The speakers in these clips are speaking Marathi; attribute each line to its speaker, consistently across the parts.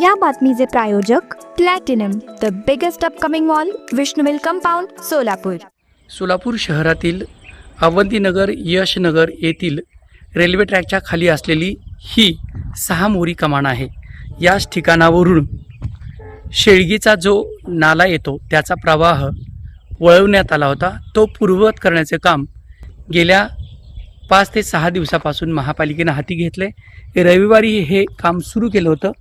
Speaker 1: या बातमीचे प्रायोजक platinum the biggest upcoming mall Vishnuvil compound Solapur.
Speaker 2: Solapur शहरातील अवंतीनगर यशनगर येथील रेल्वे ट्रॅकच्या खाली असलेली ही सहा मोरी कमान आहे. याच ठिकाणावरून शेळगीचा जो नाला येतो त्याचा प्रवाह वळवण्यात आला होता. तो पूर्ववत करण्याचे काम गेल्या पाच ते सहा दिवसापासून महापालिकेनं हाती घेतले रविवारी हे काम सुरू केलं होतं.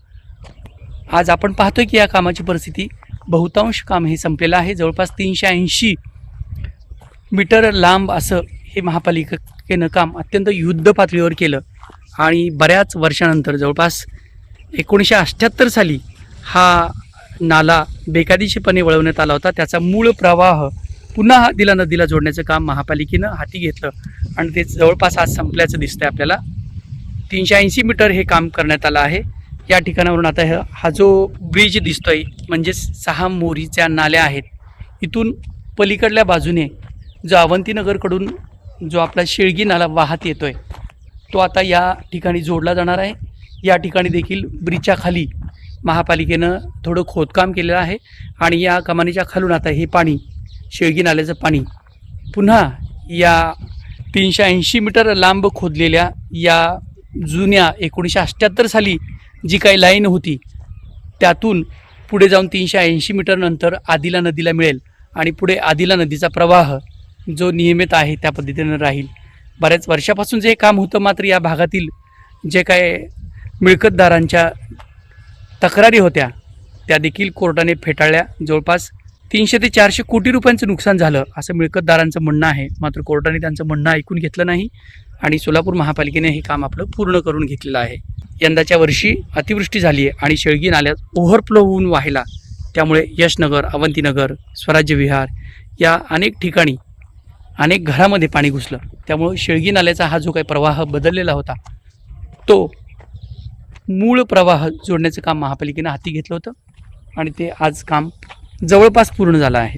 Speaker 2: आज आपण पाहतोय की या कामाची परिस्थिती बहुतांश काम हे संपलेलं आहे. जवळपास तीनशे ऐंशी मीटर लांब असं हे महापालिकेनं काम अत्यंत युद्ध पातळीवर केलं आणि बऱ्याच वर्षानंतर जवळपास एकोणीसशे अठ्ठ्याहत्तर साली हा नाला बेकायदेशीरपणे वळवण्यात आला होता. त्याचा मूळ प्रवाह पुन्हा दिला नदीला जोडण्याचं काम महापालिकेनं हाती घेतलं आणि ते जवळपास आज संपल्याचं दिसतंय आपल्याला. तीनशे ऐंशी मीटर हे काम करण्यात आलं आहे. या ठिकाणावरून आता हा- जो ब्रिज दिसतोय म्हणजे सहा मोरीच्या नाल्या आहेत. इथून पलीकडल्या बाजूने जो अवंतीनगरकडून जो आपला शेळगी नाला वाहत येतोय तो आता या ठिकाणी जोडला जाणार आहे. या ठिकाणी देखील ब्रिजच्या खाली महापालिकेनं थोडं खोदकाम केलेलं आहे आणि या कमानीच्या खालून आता हे पाणी शेळगी नाल्याचं पाणी पुन्हा या तीनशे ऐंशी मीटर लांब खोदलेल्या या जुन्या एकोणीसशे अठ्ठ्याहत्तर साली जी काही लाईन होती त्यातून पुढे जाऊन तीनशे ऐंशी मीटरनंतर आदिला नदीला मिळेल आणि पुढे आदिला नदीचा प्रवाह जो नियमित आहे त्या पद्धतीनं राहील. बऱ्याच वर्षापासून जे काम होतं मात्र या भागातील जे काय मिळकतदारांच्या तक्रारी होत्या त्या देखील कोर्टाने फेटाळल्या. जवळपास तीनशे ते चारशे कोटी रुपयांचं नुकसान झालं असं मिळकतदारांचं म्हणणं आहे. मात्र कोर्टाने त्यांचं म्हणणं ऐकून घेतलं नाही आणि सोलापूर महापालिकेने हे काम आपलं पूर्ण करून घेतलेलं आहे. यंदाच्या वर्षी अतिवृष्टी झाली आहे आणि शेळगी नाल्यात ओव्हरफ्लो होऊन वाहिला. त्यामुळे यशनगर अवंतीनगर स्वराज्य विहार या अनेक ठिकाणी अनेक घरामध्ये पाणी घुसलं. त्यामुळं शेळगी नाल्याचा हा जो काही प्रवाह बदललेला होता तो मूळ प्रवाह जोडण्याचं काम महापालिकेनं हाती घेतलं होतं आणि ते आज काम जवळपास पूर्ण झालं आहे.